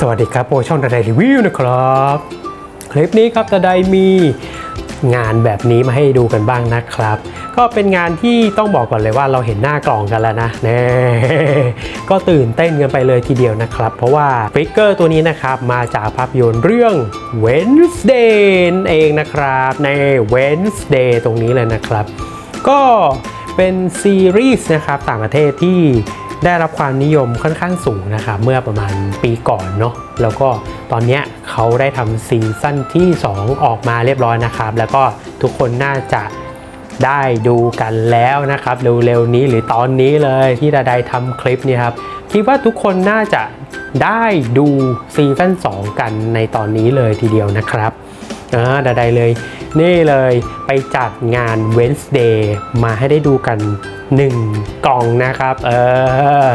สวัสดีครับโอช่องดาไดรีวิวนะครับ คลิปนี้ครับดาไดมีงานแบบนี้มาให้ดูกันบ้างนะครับ ก็เป็นงานที่ต้องบอกก่อนเลยว่าเราเห็นหน้ากล่องกันแล้วนะแน่ก็ตื่นเต้นกันไปเลยทีเดียวนะครับ เพราะว่าฟิกเกอร์ตัวนี้นะครับมาจากภาพยนตร์เรื่อง Wednesday เองนะครับใน Wednesday ตรงนี้เลยนะครับ ก็เป็นซีรีส์นะครับต่างประเทศที่ ได้รับความนิยมค่อนข้างสูงนะครับเมื่อประมาณปีก่อนเนาะแล้วก็ตอนนี้เขาได้ทำซีซั่นที่ 2 ออกมาเรียบร้อยนะครับ แล้วก็ทุกคนน่าจะได้ดูกันแล้วนะครับเร็วๆนี้หรือตอนนี้เลยที่ดาไดทำคลิปเนี่ยครับคิดว่าทุกคนน่าจะได้ดูซีซั่น2 กันในตอนนี้เลยทีเดียวนะครับอ่าใดเลย นี่เลยไปจัดงาน Wednesday มาให้ได้ดูกัน 1 กล่องนะครับเออ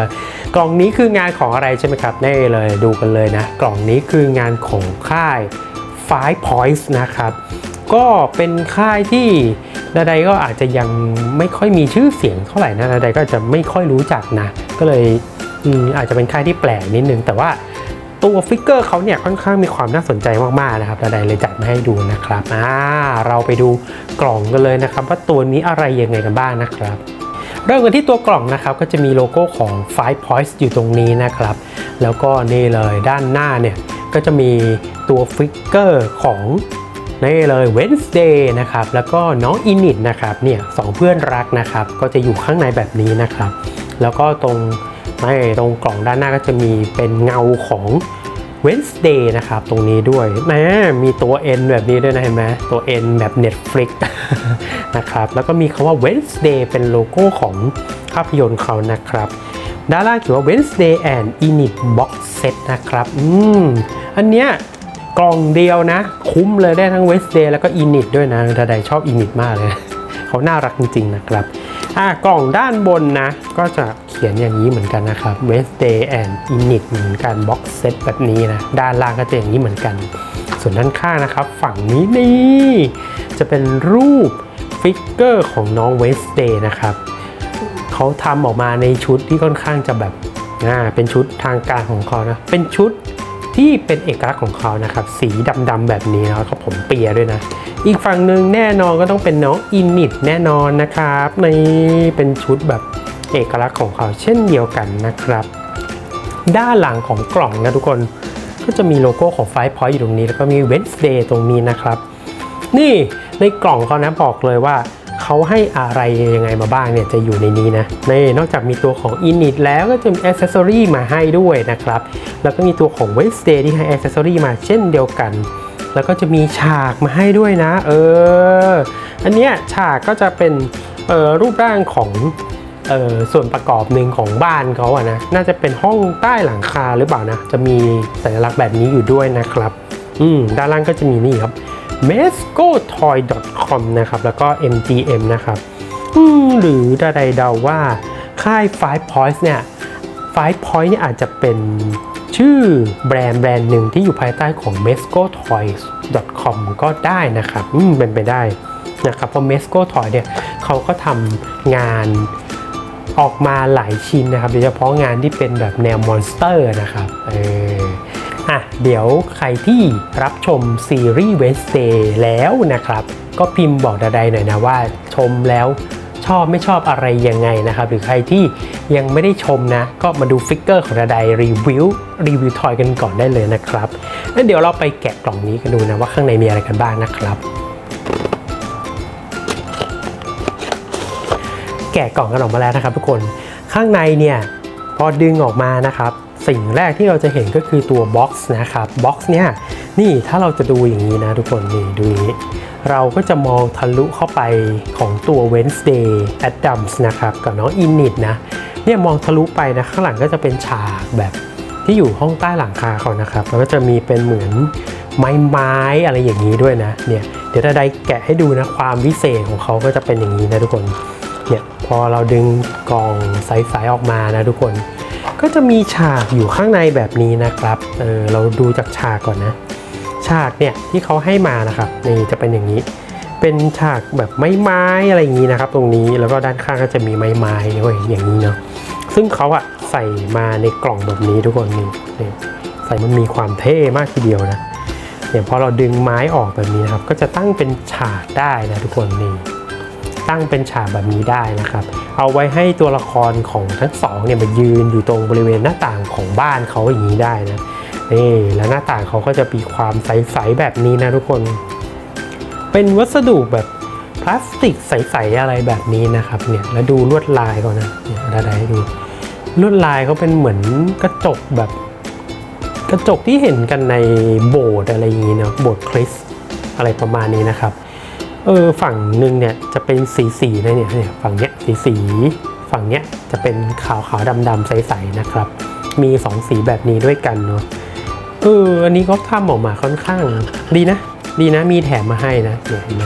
กล่องนี้คืองานของอะไรใช่ไหมครับนี่เลยดูกันเลยนะ กล่องนี้คืองานของค่าย Five Points นะครับก็เป็นค่ายที่ใดก็อาจจะยังไม่ค่อยมีชื่อเสียงเท่าไหร่นะใดก็จะไม่ค่อยรู้จักนะ ก็เลยอืมอาจจะเป็นค่ายที่แปลกนิดนึง แต่ว่าตัวฟิกเกอร์เขาเนี่ยค่อนข้างมีความน่าสนใจมากๆนะครับระไดเลยจัดมาให้ดูนะครับอ่าเราไปดูกล่องกันเลยนะครับ ว่าตัวนี้อะไรยังไงกันบ้างนะครับ เริ่มกันที่ตัวกล่องนะครับก็จะมีโลโก้ของ Five Points อยู่ตรงนี้นะครับ แล้วก็นี่เลยด้านหน้าเนี่ยก็จะมีตัวฟิกเกอร์ของนี่เลย Wednesday นะครับ แล้วก็น้องอินิ t นะครับเนี่ยสองเพื่อนรักนะครับ ก็จะอยู่ข้างในแบบนี้นะครับ แล้วก็ตรงไม่ตรงกล่องด้านหน้าก็จะมีเป็นเงาของ Wednesday นะครับ ตรงนี้ด้วยแหมมีตัว N แบบนี้ด้วยนะเห็นไหมตัว N แบบ Netflix นะครับ แล้วก็มีคำว่า Wednesday เป็นโลโก้ของภาพยนตร์เขานะครับ ด้านล่างเขียนว่า Wednesday and Init Box Set นะครับ อืม อันเนี้ยกล่องเดียวนะ คุ้มเลยได้ทั้ง Wednesday แล้วก็ Init ด้วยนะถ้าใดชอบ Init มากเลย เขาน่ารักจริงๆนะครับ อ่ากล่องด้านบนนะ ก็จะเขียนอย่างนี้เหมือนกันนะครับ Wednesday and Init เหมือนกัน Box Set แบบนี้นะ ด้านล่างก็จะอย่างนี้เหมือนกัน ส่วนด้านข้างนะครับ ฝั่งนี้นี่จะเป็นรูปฟิกเกอร์ของน้อง Wednesday นะครับเขาทำออกมาในชุดที่ค่อนข้างจะแบบอ่าเป็นชุดทางการของเขานะ เป็นชุด ที่เป็นเอกลักษณ์ของเขานะครับ สีดำๆแบบนี้แล้วก็ผมเปียด้วยนะ อีกฝั่งหนึ่งแน่นอนก็ต้องเป็นน้องอินิตแน่นอนนะครับในเป็นชุดแบบเอกลักษณ์ของเขาเช่นเดียวกันนะครับ ด้านหลังของกล่องนะทุกคนก็จะมีโลโก้ของ Five Point อยู่ตรงนี้ แล้วก็มี Wednesday ตรงนี้นะครับ นี่ในกล่องเขานะบอกเลยว่า เขาให้อะไรยังไงมาบ้างเนี่ยจะอยู่ในนี้นะนี่นอกจากมีตัวของ Init แล้วก็จะมี Accessory มาให้ด้วยนะครับ แล้วก็มีตัวของ Wednesday ที่ให้ Accessory มาเช่นเดียวกัน แล้วก็จะมีฉากมาให้ด้วยนะ เออ อันเนี้ยฉากก็จะเป็นเอ่อรูปร่างของเอ่อส่วนประกอบหนึ่งของบ้านเขาอะนะ น่าจะเป็นห้องใต้หลังคาหรือเปล่านะ จะมีสัญลักษณ์แบบนี้อยู่ด้วยนะครับ อืม ด้านล่างก็จะมีนี่ครับ mescotoy.com นะครับ แล้วก็ MGM นะครับอืมหรือใดๆเดาว่าค่าย Five Points เนี่ย Five Points เนี่ยอาจจะเป็นชื่อแบรนด์แบรนด์หนึ่งที่อยู่ภายใต้ของ MescoToy.com ก็ได้นะครับอืมเป็นไปได้นะครับเพราะ mesco toy เนี่ยเขาก็ทำงานออกมาหลายชิ้นนะครับ โดยเฉพาะงานที่เป็นแบบแนวมอนสเตอร์นะครับ เออ อะเดี๋ยวใครที่รับชมซีรีส์ Wednesday แล้วนะครับ ก็พิมพ์บอกดาไดหน่อยนะว่าชมแล้วชอบไม่ชอบอะไรยังไงนะครับ หรือใครที่ยังไม่ได้ชมนะ ก็มาดูฟิกเกอร์ของดาไดรีวิวรีวิวทอยกันก่อนได้เลยนะครับงั้นเดี๋ยวเราไปแกะกล่องนี้กันดูนะว่าข้างในมีอะไรกันบ้างนะครับ แกะกล่องกันออกมาแล้วนะครับทุกคนข้างในเนี่ยพอดึงออกมานะครับ สิ่งแรกที่เราจะเห็นก็คือตัวบ็อกซ์นะครับบ็อกซ์เนี่ยนี่ถ้าเราจะดูอย่างนี้นะทุกคนนี่ดูนี้ เราก็จะมองทะลุเข้าไปของตัว Wednesday Adams นะครับกับน้อง Init นะเนี่ยมองทะลุไปนะข้างหลังก็จะเป็นฉากแบบที่อยู่ห้องใต้หลังคาเขานะครับแล้วก็จะมีเป็นเหมือนไม้ไม้ๆอะไรอย่างนี้ด้วยนะเนี่ยเดี๋ยวถ้าได้แกะให้ดูนะความวิเศษของเขาก็จะเป็นอย่างนี้นะทุกคนเนี่ยพอเราดึงกล่องใสๆออกมานะทุกคน ก็จะมีฉากอยู่ข้างในแบบนี้นะครับ เออเราดูจากฉากก่อนนะ ฉากเนี่ยที่เขาให้มานะครับนี่จะเป็นอย่างนี้ เป็นฉากแบบไม้ไม้ๆอะไรอย่างนี้นะครับ ตรงนี้แล้วก็ด้านข้างก็จะมีไม้ไม้ด้วยอย่างนี้เนาะซึ่งเขาอะใส่มาในกล่องแบบนี้ทุกคนนี่นี่มันมีความเท่มากทีเดียวนะเนี่ยพอเราดึงไม้ออกแบบนี้นะครับ ก็จะตั้งเป็นฉากได้นะทุกคนนี่ ตั้งเป็นฉากแบบนี้ได้นะครับ เอาไว้ให้ตัวละครของทั้งสองเนี่ยมายืนอยู่ตรงบริเวณหน้าต่างของบ้านเขาอย่างนี้ได้นะนี่แล้วหน้าต่างเขาก็จะมีความใสๆแบบนี้นะทุกคน เป็นวัสดุแบบพลาสติกใสๆอะไรแบบนี้นะครับเนี่ยแล้วดูลวดลายเขานะเนี่ยดาดาให้ดูลวดลายเขาเป็นเหมือนกระจกแบบ กระจกที่เห็นกันในโบสถ์อะไรอย่างนี้เนาะโบสถ์คริสอะไรประมาณนี้นะครับ ออฝั่งหนึ่งเนี่ยจะเป็นสีสีๆนะเนี่ยเนี่ยฝั่งเนี้ยสีสีๆฝั่งเนี้ยจะเป็นขาวขาวดำดำๆใสๆนะครับ มีสองสีแบบนี้ด้วยกันเนาะเอออันนี้เขาทำออกมาค่อนข้างดีนะ ดีนะมีแถมมาให้นะเนี่ยเห็นไหม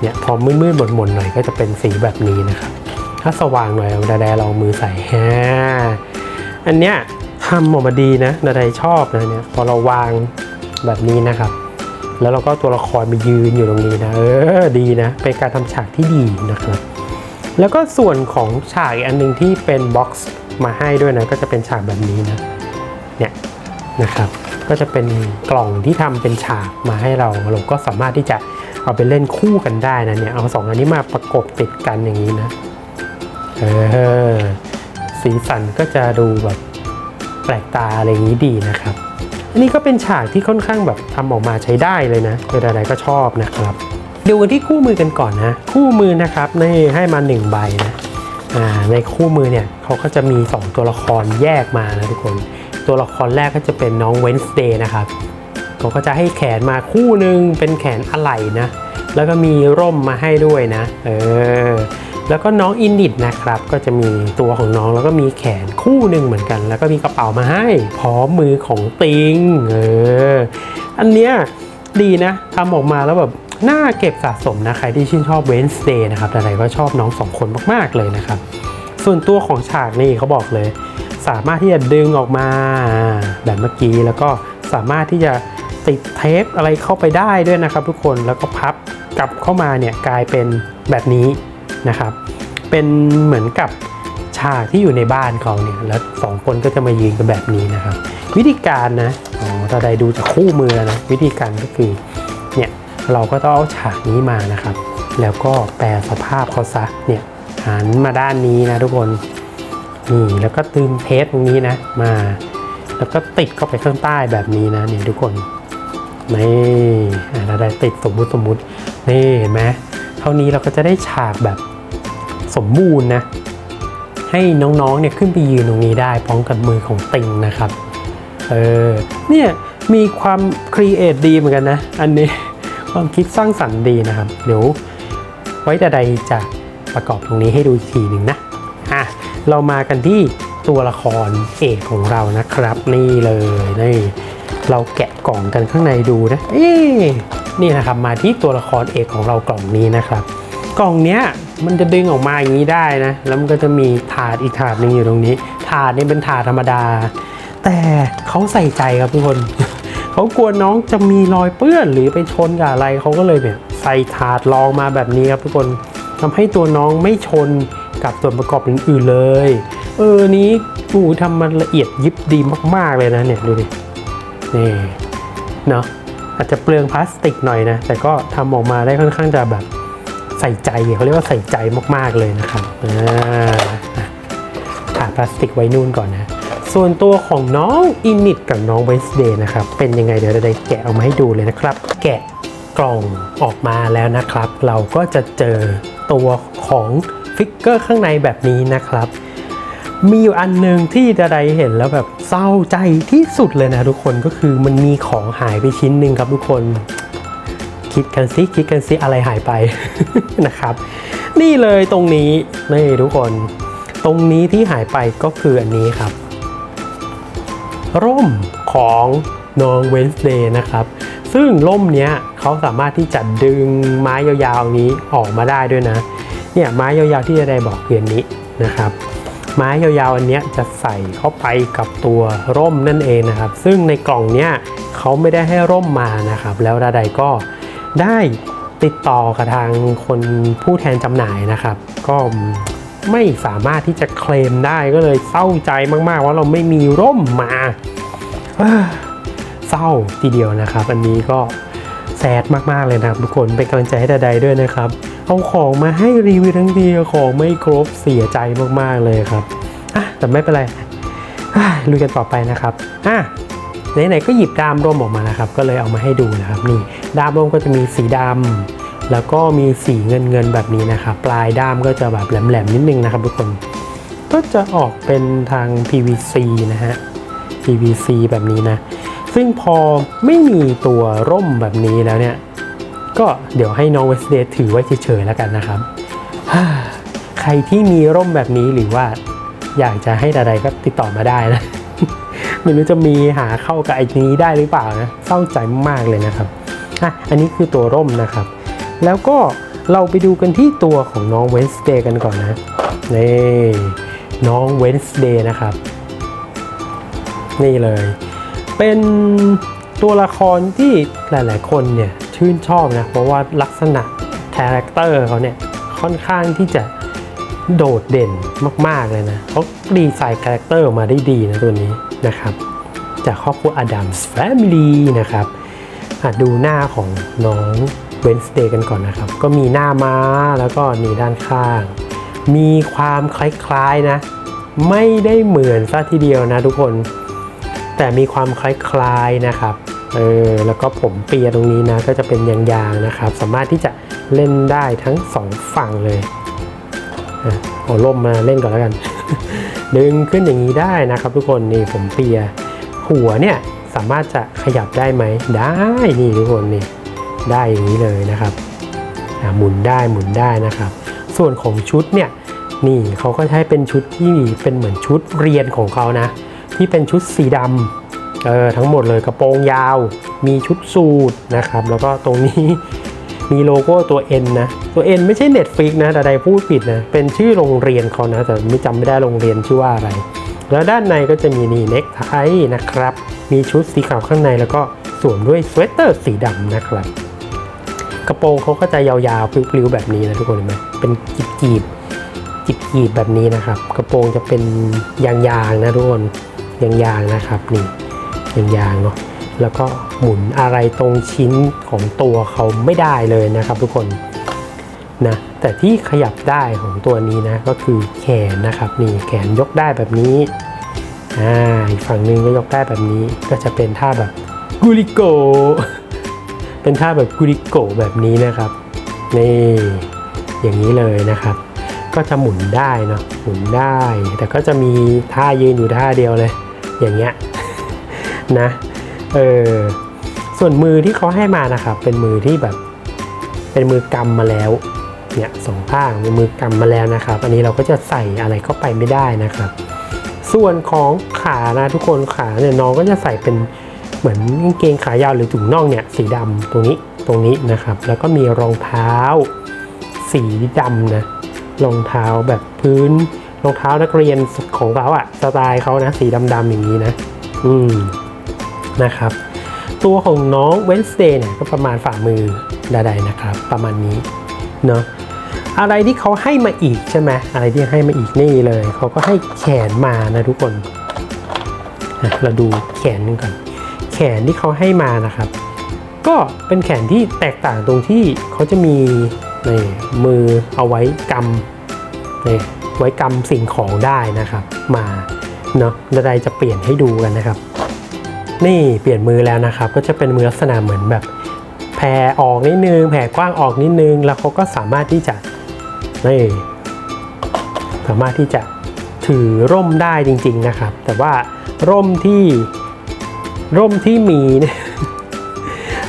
เนี่ยพอมืดๆหม่นๆหน่อยก็จะเป็นสีแบบนี้นะครับ ถ้าสว่างหน่อยเอาดาแดลองมือใส่ฮะอันเนี้ยทำออกมาดีนะดาแดชอบนะเนี่ยพอเราวางแบบนี้นะครับ แล้วเราก็ตัวละครมายืนอยู่ตรงนี้นะ เออ ดีนะ เป็นการทำฉากที่ดีนะครับ แล้วก็ส่วนของฉากอันหนึ่งที่เป็นบ็อกซ์มาให้ด้วยนะ ก็จะเป็นฉากแบบนี้นะ เนี่ยนะครับ ก็จะเป็นกล่องที่ทำเป็นฉากมาให้เรา เราก็สามารถที่จะเอาไปเล่นคู่กันได้นะเนี่ย เอาสองอันนี้มาประกบติดกันอย่างนี้นะ เออ สีสันก็จะดูแบบแปลกตาอะไรอย่างนี้ดีนะครับ อันนี้ก็เป็นฉากที่ค่อนข้างแบบทำออกมาใช้ได้เลยนะเวลาใดก็ชอบนะครับดูกันที่คู่มือกันก่อนนะ คู่มือนะครับนี่ให้มา1ใบนะในคู่มือเนี่ยเขาก็จะมี 2 ตัวละครแยกมานะทุกคน ตัวละครแรกก็จะเป็นน้อง Wednesday นะครับเขาก็จะให้แขนมาคู่หนึ่งเป็นแขนอะไหล่นะ แล้วก็มีร่มมาให้ด้วยนะ เออ แล้วก็น้องอินดิดนะครับก็จะมีตัวของน้องแล้วก็มีแขนคู่หนึ่งเหมือนกัน แล้วก็มีกระเป๋ามาให้ พร้อมมือของติงเอออันเนี้ยดีนะทำออกมาแล้วแบบน่าเก็บสะสมนะใครที่ชื่นชอบ Wednesday นะครับแต่ไหนก็ชอบน้องสองคนมากๆเลยนะครับ ส่วนตัวของฉากนี่เขาบอกเลย สามารถที่จะดึงออกมาแบบเมื่อกี้แล้วก็สามารถที่จะติดเทปอะไรเข้าไปได้ด้วยนะครับ ทุกคนแล้วก็พับกลับเข้ามาเนี่ยกลายเป็นแบบนี้ นะครับ เป็นเหมือนกับฉากที่อยู่ในบ้านเขาเนี่ยแล้วสองคนก็จะมายืนกันแบบนี้นะครับ วิธีการนะอ๋อถ้าใดดูจากคู่มือนะวิธีการก็คือเนี่ยเราก็ต้องเอาฉากนี้มานะครับ แล้วก็แปลสภาพเขาซะเนี่ยหันมาด้านนี้นะทุกคนนี่แล้วก็ตึงเทปตรงนี้นะมา แล้วก็ติดเข้าไปข้างใต้แบบนี้นะนี่ทุกคนนี่อ่าเราได้ติดสมมุติสมมุตินี่เห็นไหมเท่านี้เราก็จะได้ฉากแบบ สมบูรณ์นะให้น้องๆเนี่ยขึ้นไปยืนตรงนี้ได้พร้อมกับมือของติงนะครับเออเนี่ยมีความครีเอทดีเหมือนกันนะ อันนี้ความคิดสร้างสรรค์ดีนะครับ เดี๋ยวไว้แต่ใดจะประกอบตรงนี้ให้ดูอีกทีหนึ่งนะอะเรามากันที่ตัวละครเอกของเรานะครับ นี่เลยนี่เราแกะกล่องกันข้างในดูนะเอ๊ะนี่นะครับมาที่ตัวละครเอกของเรากล่องนี้นะครับ กล่องเนี้ย มันจะดึงออกมาอย่างนี้ได้นะ แล้วมันก็จะมีถาดอีกถาดหนึงอยู่ตรงนี้ ถาดนี่เป็นถาดธรรมดา แต่เขาใส่ใจครับทุกคน เขากลัวน้องจะมีรอยเปื้อนหรือไปชนกับอะไรเขาก็เลยแบบใส่ถาดรองมาแบบนี้ครับทุกคนทำให้ตัวน้องไม่ชนกับส่วนประกอบอื่นๆเลย เออนี้กูทำมันละเอียดยิบดีมากๆเลยนะเนี่ยดูดิ นี่เนาะอาจจะเปลืองพลาสติกหน่อยนะ แต่ก็ทำออกมาได้ค่อนข้างจะแบบ ใส่ใจเขาเรียกว่าใส่ใจมากๆเลยนะครับอ่าอะขาดพลาสติกไว้นู่นก่อนนะ ส่วนตัวของน้องอินิตกับน้องเวสเดย์นะครับ เป็นยังไงเดี๋ยวเราได้แกะออกมาให้ดูเลยนะครับ แกะกล่องออกมาแล้วนะครับ เราก็จะเจอตัวของฟิกเกอร์ข้างในแบบนี้นะครับ มีอยู่อันหนึ่งที่ดาไดเห็นแล้วแบบเศร้าใจที่สุดเลยนะทุกคนก็คือมันมีของหายไปชิ้นหนึ่งครับทุกคน คิดกันซิคิดกันซิอะไรหายไปนะครับ นี่เลยตรงนี้นี่ทุกคน ตรงนี้ที่หายไปก็คืออันนี้ครับ ร่มของน้องเวนส์เดย์นะครับ ซึ่งร่มเนี้ยเขาสามารถที่จะดึงไม้ยาวๆนี้ออกมาได้ด้วยนะ เนี่ยไม้ยาวๆที่จะได้บอกเพียนนี้นะครับ ไม้ยาวๆอันเนี้ยจะใส่เข้าไปกับตัวร่มนั่นเองนะครับ ซึ่งในกล่องเนี้ยเขาไม่ได้ให้ร่มมานะครับ แล้วดาใดก็ ได้ติดต่อกับทางคนผู้แทนจำหน่ายนะครับ ก็ไม่สามารถที่จะเคลมได้ก็เลยเศร้าใจมากๆ ว่าเราไม่มีร่มมาเศร้าทีเดียวนะครับ อันนี้ก็แซดมากๆเลยนะครับทุกคนเป็นกำลังใจให้ใดๆด้วยนะครับ เอาของมาให้รีวิวทั้งทีของไม่ครบเสียใจมากๆเลยครับอะแต่ไม่เป็นไรลุยกันต่อไปนะครับอะ ไหนๆก็หยิบดามร่มออกมานะครับ ก็เลยเอามาให้ดูนะครับนี่ดามร่มก็จะมีสีดำแล้วก็มีสีเงินเงินๆแบบนี้นะครับ ปลายด้ามก็จะแบบแหลมๆนิดนึงนะครับทุกคนก็จะออกเป็นทาง PVC นะฮะ PVC แบบนี้นะ ซึ่งพอไม่มีตัวร่มแบบนี้แล้วเนี่ย ก็เดี๋ยวให้น้องเวสเดย์ถือไว้เฉยๆแล้วกันนะครับ ใครที่มีร่มแบบนี้หรือว่าอยากจะให้ใดๆก็ติดต่อมาได้นะ ไม่รู้จะมีหาเข้ากับไอ้นี้ได้หรือเปล่านะเศร้าใจมากเลยนะครับอะอันนี้คือตัวร่มนะครับ แล้วก็เราไปดูกันที่ตัวของน้องเวนสเดย์กันก่อนนะนี่น้องเวนสเดย์นะครับ นี่เลย เป็นตัวละครที่หลาย ๆ คนเนี่ยชื่นชอบนะ เพราะว่าลักษณะคาแรคเตอร์เขาเนี่ยค่อนข้างที่จะโดดเด่นมาก ๆ เลยนะเขาดีไซน์คาแรคเตอร์มาได้ดีนะตัวนี้ นะครับจากครอบครัวอดัมส์แฟมิลี่นะครับดูหน้าของน้องเวนสเดย์กันก่อนนะครับ ก็มีหน้าม้าแล้วก็นี่ด้านข้าง มีความคล้ายๆนะ ไม่ได้เหมือนซะทีเดียวนะทุกคน แต่มีความคล้ายๆนะครับเออแล้วก็ผมเปียตรงนี้นะก็จะเป็นยางๆนะครับ สามารถที่จะเล่นได้ทั้งสองฝั่งเลยอะเอาล่มมาเล่นก่อนแล้วกัน ดึงขึ้นอย่างนี้ได้นะครับ ทุกคนนี่ผมเปีย หัวเนี่ยสามารถจะขยับได้ไหมได้นี่ทุกคนนี่ได้อย่างนี้เลยนะครับหมุนได้หมุนได้นะครับ ส่วนของชุดเนี่ยนี่เขาก็ใช้เป็นชุดที่เป็นเหมือนชุดเรียนของเขานะ ที่เป็นชุดสีดำเออทั้งหมดเลยกระโปรงยาว มีชุดสูทนะครับ แล้วก็ตรงนี้ มีโลโก้ตัว N นะ ตัว N ไม่ใช่ Netflix นะแต่ใดพูดผิดนะ เป็นชื่อโรงเรียนเขานะ แต่ไม่จำไม่ได้โรงเรียนชื่อว่าอะไร แล้วด้านในก็จะมีนี่เน็กไทนะครับ มีชุดสีขาวข้างในแล้วก็สวมด้วยสเวตเตอร์สีดำนะครับ กระโปรงเขาก็จะยาวๆพลิ้วๆ แบบนี้นะทุกคนเห็นไหมเป็นกีบๆจิบกีบแบบนี้นะครับ กระโปรงจะเป็นยางๆนะทุกคนยางๆนะครับนี่ยางๆเนาะ แล้วก็หมุนอะไรตรงชิ้นของตัวเขาไม่ได้เลยนะครับทุกคนนะแต่ที่ขยับได้ของตัวนี้นะก็คือแขนนะครับนี่แขนยกได้แบบนี้อ่าอีกฝั่งหนึ่งก็ยกได้แบบนี้ก็จะเป็นท่าแบบกุลิโก เป็นท่าแบบกุลิโกแบบนี้นะครับนี่อย่างนี้เลยนะครับ ก็จะหมุนได้เนาะหมุนได้ แต่ก็จะมีท่ายืนอยู่ท่าเดียวเลย อย่างเงี้ยนะ เออส่วนมือที่เขาให้มานะครับ เป็นมือที่แบบ เป็นมือกำมาแล้ว เนี่ยสองข้างเป็นมือกำมาแล้วนะครับ อันนี้เราก็จะใส่อะไรเข้าไปไม่ได้นะครับ ส่วนของขานะทุกคนขาเนี่ยน้องก็จะใส่เป็นเหมือนกางเกงขายาวหรือถุงน่องเนี่ยสีดำตรงนี้ตรงนี้นะครับ แล้วก็มีรองเท้า สีดำนะรองเท้าแบบพื้นรองเท้านักเรียนของเขาอะสไตล์เขานะสีดำๆอย่างนี้นะ อืม นะครับ ตัวของน้องเวนสเดย์เนี่ยก็ประมาณฝ่ามือใดๆนะครับ ประมาณนี้เนาะอะไรที่เขาให้มาอีกใช่ไหมอะไรที่ให้มาอีกนี่เลย เขาก็ให้แขนมานะทุกคนอะเราดูแขนกันก่อน แขนที่เขาให้มานะครับ ก็เป็นแขนที่แตกต่างตรงที่เขาจะมีนี่มือเอาไว้กำนี่ไว้กำสิ่งของได้นะครับ มาเนาะใดๆจะเปลี่ยนให้ดูกันนะครับ นี่เปลี่ยนมือแล้วนะครับ ก็จะเป็นมือลักษณะเหมือนแบบแผ่ออกนิดนึงแผ่กว้างออกนิดนึง แล้วเขาก็สามารถที่จะนี่สามารถที่จะถือร่มได้จริง ๆนะครับ แต่ว่าร่มที่ร่มที่มีเนี่ย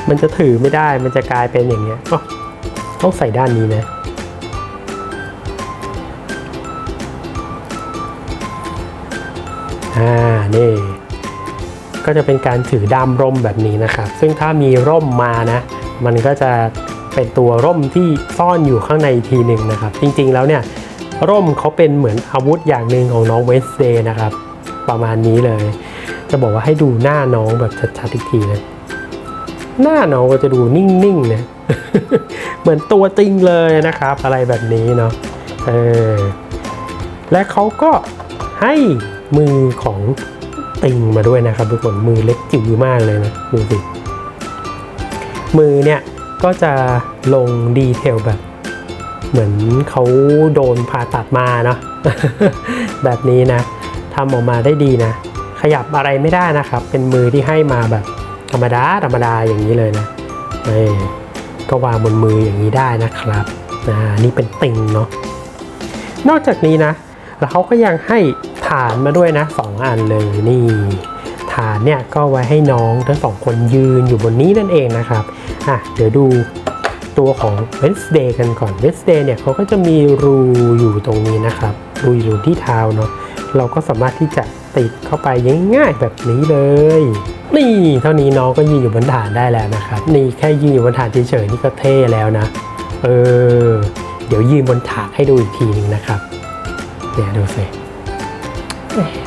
มันจะถือไม่ได้มันจะกลายเป็นอย่างเงี้ยต้องใส่ด้านนี้นะอ่านี่ ก็จะเป็นการถือด้ามร่มแบบนี้นะครับ ซึ่งถ้ามีร่มมานะ มันก็จะเป็นตัวร่มที่ซ่อนอยู่ข้างในทีหนึ่งนะครับ จริงๆแล้วเนี่ยร่มเขาเป็นเหมือนอาวุธอย่างหนึ่งของน้องเวสเดย์นะครับ ประมาณนี้เลย จะบอกว่าให้ดูหน้าน้องแบบชัดๆอีกทีนะหน้าน้องก็จะดูนิ่งๆนะเหมือนตัวจริงเลยนะครับ อะไรแบบนี้เนาะเออและเขาก็ให้มือของ ติงมาด้วยนะครับทุกคนมือเล็กจิ๋วมากเลยนะดูสิมือเนี่ยก็จะลงดีเทลแบบ เหมือนเขาโดนผ่าตัดมาเนาะแบบนี้นะทำออกมาได้ดีนะ ขยับอะไรไม่ได้นะครับ เป็นมือที่ให้มาแบบธรรมดาธรรมดาอย่างนี้เลยนะนี่ก็วางบนมืออย่างนี้ได้นะครับอ่านี่เป็นติงเนาะนอกจากนี้นะ แล้วเขาก็ยังให้ฐานมาด้วยนะสองอันเลยนี่ฐานเนี่ยก็ไว้ให้น้องทั้งสองคนยืนอยู่บนนี้นั่นเองนะครับอะเดี๋ยวดูตัวของ Wednesday กันก่อน Wednesday เนี่ยเขาก็จะมีรูอยู่ตรงนี้นะครับรูอยู่ที่เท้าเนาะเราก็สามารถที่จะติดเข้าไปง่ายๆแบบนี้เลย นี่เท่านี้น้องก็ยืนอยู่บนฐานได้แล้วนะครับ นี่แค่ยืนอยู่บนฐานเฉยๆนี่ก็เท่แล้วนะ เออ เดี๋ยวยืนบนถาดให้ดูอีกทีหนึงนะครับ เนี่ยดูสิ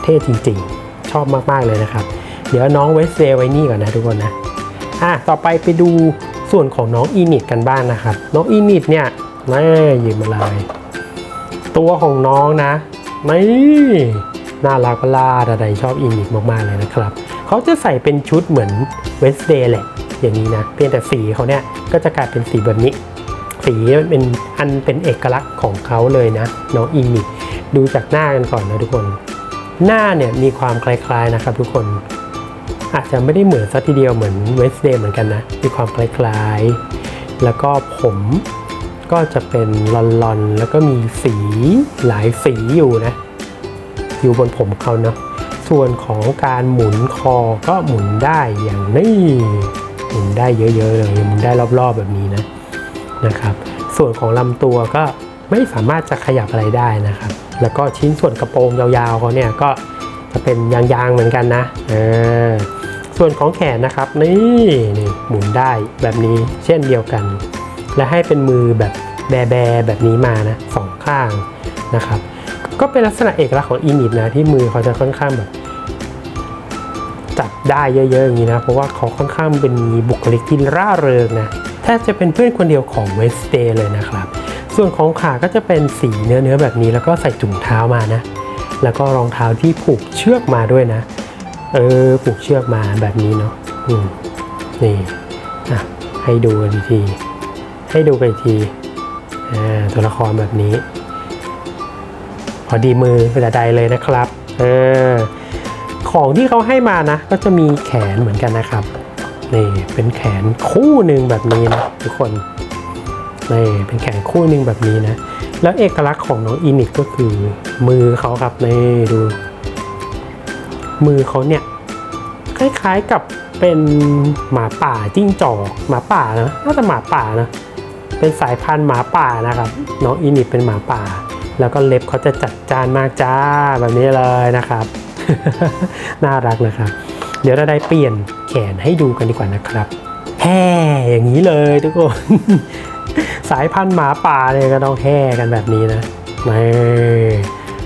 เท่จริงๆ ชอบมากๆเลยนะครับ เดี๋ยวน้องเวสเซไว้นี่ก่อนนะทุกคนนะอะต่อไปไปดูส่วนของน้องอีนิดกันบ้างนะครับ น้องอีนิดเนี่ยนี่ยืนมาเลยตัวของน้องนะนี่น่ารักประหลาดอะไรชอบอีนิดมากๆเลยนะครับเขาจะใส่เป็นชุดเหมือนเวสเดย์แหละอย่างนี้นะ เพียงแต่สีเขาเนี่ยก็จะกลายเป็นสีแบบนี้ สีมันเป็นอันเป็นเอกลักษณ์ของเขาเลยนะน้องอีนิด ดูจากหน้ากันก่อนนะทุกคน หน้าเนี่ยมีความคล้ายๆนะครับทุกคน อาจจะไม่ได้เหมือนซะทีเดียวเหมือนเวสเดย์เหมือนกันนะ มีความคล้ายๆ แล้วก็ผมก็จะเป็นลอนๆ แล้วก็มีสีหลายสีอยู่นะ อยู่บนผมเขาเนาะส่วนของการหมุนคอก็หมุนได้อย่างนี้หมุนได้เยอะๆเลยหมุนได้รอบๆแบบนี้นะนะครับ ส่วนของลำตัวก็ไม่สามารถจะขยับอะไรได้นะครับ แล้วก็ชิ้นส่วนกระโปรงยาวๆเขาเนี่ยก็จะเป็นยางๆเหมือนกันนะส่วนของแขนนะครับนี่นี่หมุนได้แบบนี้เช่นเดียวกัน และให้เป็นมือแบบแบๆแบบนี้มานะสองข้างนะครับ ก็เป็นลักษณะเอกลักษณ์ของอินิดนะที่มือเขาจะค่อนข้างแบบจับได้เยอะๆอย่างนี้นะ เพราะว่าเขาค่อนข้างเป็นมีบุคลิกที่ร่าเริงนะแทบจะเป็นเพื่อนคนเดียวของเวสเดย์เลยนะครับ ส่วนของขาก็จะเป็นสีเนื้อเนื้อๆแบบนี้ แล้วก็ใส่ถุงเท้ามานะ แล้วก็รองเท้าที่ผูกเชือกมาด้วยนะ เออผูกเชือกมาแบบนี้เนาะอืมนี่อะให้ดูกันอีกที ให้ดูกันอีกทีอ่าตัวละครแบบนี้ พอดีมือเวลาใดเลยนะครับเออของที่เขาให้มานะ ก็จะมีแขนเหมือนกันนะครับนี่เป็นแขนคู่หนึ่งแบบนี้นะทุกคน นี่เป็นแขนคู่หนึ่งแบบนี้นะ แล้วเอกลักษณ์ของน้องอินิกก็คือ มือเขาครับนี่ดู มือเขาเนี่ย คล้ายๆกับเป็นหมาป่าจิ้งจอกหมาป่านะน่าจะหมาป่านะ เป็นสายพันธุ์หมาป่านะครับ น้องอินิกเป็นหมาป่า แล้วก็เล็บเขาจะจัดจานมากจ้าแบบนี้เลยนะครับ น่ารักนะครับ เดี๋ยวเราได้เปลี่ยนแขนให้ดูกันดีกว่านะครับแห่อย่างนี้เลยทุกคน สายพันธุ์หมาป่าเนี่ยก็ต้องแห่กันแบบนี้นะไม่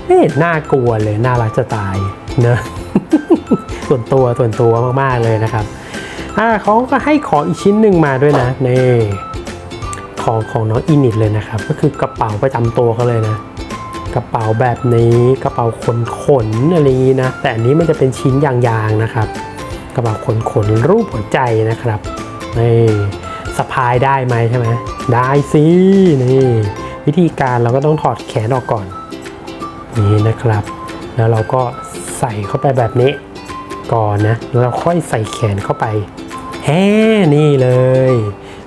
ไม่เห็นน่ากลัวเลยน่ารักจะตายเนอะส่วนตัวส่วนตัวมากๆเลยนะครับอ่าเขาก็ให้ของอีกชิ้นหนึ่งมาด้วยนะนี่ของของน้องอินิดเลยนะครับ ก็คือกระเป๋าประจำตัวเขาเลยนะ กระเป๋าแบบนี้กระเป๋าขนขนอะไรอย่างนี้นะ แต่อันนี้มันจะเป็นชิ้นยางๆนะครับ กระเป๋าขนขนรูปหัวใจนะครับนี่ะพายได้ไหมใช่ไหมได้สินี่วิธีการเราก็ต้องถอดแขนออกก่อน นี่นะครับ แล้วเราก็ใส่เข้าไปแบบนี้ก่อนนะแล้วเราค่อยใส่แขนเข้าไปแฮ่นี่เลย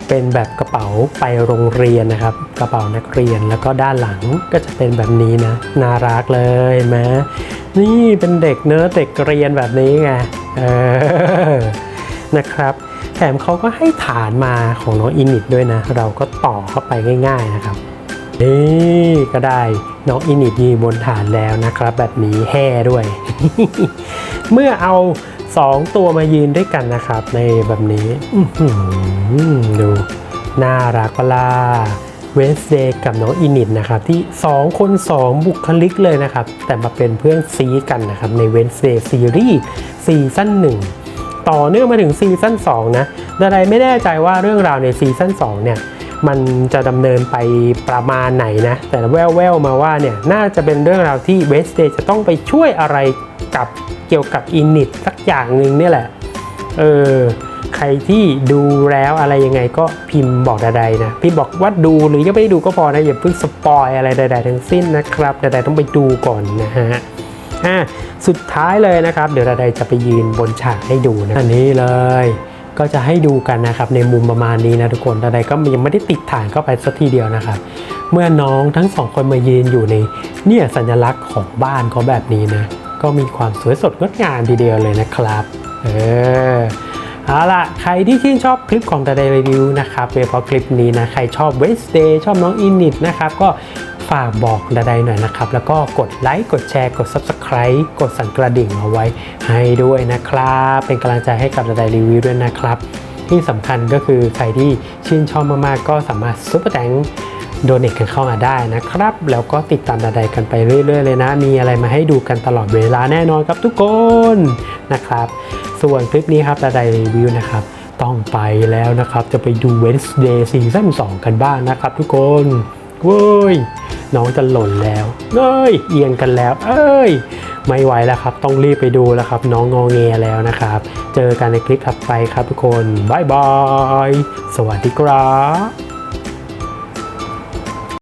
เป็นแบบกระเป๋าไปโรงเรียนนะครับ กระเป๋านักเรียนแล้วก็ด้านหลังก็จะเป็นแบบนี้นะน่ารักเลยนไหมนี่เป็นเด็กเนื้อเด็กเรียนแบบนี้ไงเออนะครับ แถมเขาก็ให้ฐานมาของน้องอินิดด้วยนะ เราก็ต่อเข้าไปง่าย ๆนะครับนี่ก็ได้น้องอินิดยืนบนฐานแล้วนะครับ แบบนี้แห่ด้วย เมื่อเอา 2 ตัวมายืนด้วยกันนะครับ ในแบบนี้ดูน่ารักปล่าเวนสเดย์กับน้องอินิดนะครับ ที่ 2 คน 2 บุคลิกเลยนะครับ แต่มาเป็นเพื่อนซีกันนะครับ ในเวนสเดย์ซีรีส์ซีซั่น1 ต่อเนื่องมาถึงซีซั่น2นะแต่ใดไม่แน่ใจว่าเรื่องราวในซีซั่น2เนี่ยมันจะดำเนินไปประมาณไหนนะ แต่แววๆมาว่าเนี่ยน่าจะเป็นเรื่องราวที่เวสเดย์จะต้องไปช่วยอะไรกับเกี่ยวกับอินิตสักอย่างหนึ่งนี่แหละ เออ ใครที่ดูแล้วอะไรยังไงก็พิมพ์บอกใดๆนะ พิมพ์บอกว่าดูหรือยังไม่ได้ดูก็พอนะ อย่าเพิ่งสปอยอะไรใดๆทั้งสิ้นนะครับใดๆต้องไปดูก่อนนะฮะ อะสุดท้ายเลยนะครับ เดี๋ยวเราจะไปยืนบนฉากให้ดูนะอันนี้เลยก็จะให้ดูกันนะครับในมุมประมาณนี้นะทุกคนใดๆก็ยังไม่ได้ติดฐานเข้าไปสักทีเดียวนะครับ เมื่อน้องทั้งสองคนมายืนอยู่ในเนี่ยสัญลักษณ์ของบ้านเขาแบบนี้นะ ก็มีความสวยสดงดงามทีเดียวเลยนะครับ เออเอาล่ะ ใครที่ชื่นชอบคลิปของตาไดรีวิวนะครับโดยเฉพาะคลิปนี้นะ ใครชอบ Wednesday ชอบน้องอินนิดนะครับ ก็ ฝากบอกดาไดหน่อยนะครับ แล้วก็กดไลค์กดแชร์กด Subscribe กดสั่นกระดิ่งเอาไว้ให้ด้วยนะครับ เป็นกำลังใจให้กับดาไดรีวิวด้วยนะครับ ที่สำคัญก็คือใครที่ชื่นชอบมากๆ ก็สามารถซุปเปอร์แตงโดเน a กันเข้ามาได้นะครับ แล้วก็ติดตามดาไดกันไปเรื่อย ๆ เลยนะ มีอะไรมาให้ดูกันตลอดเวลาแน่นอนครับทุกคนนะครับ ส่วนคลิปนี้ครับดาไดรีวิวนะครับ ต้องไปแล้วนะครับ จะไปดู Wednesday ซีซั่น2กันบ้างนะครับทุกคน เว้ยน้องจะหล่นแล้วเอ้ยเอียงกันแล้ว เอ้ย ไม่ไหวแล้วครับ ต้องรีบไปดูแล้วครับ น้องงอแงแล้วนะครับ เจอกันในคลิปถัดไปครับทุกคนบายบาย สวัสดีครับ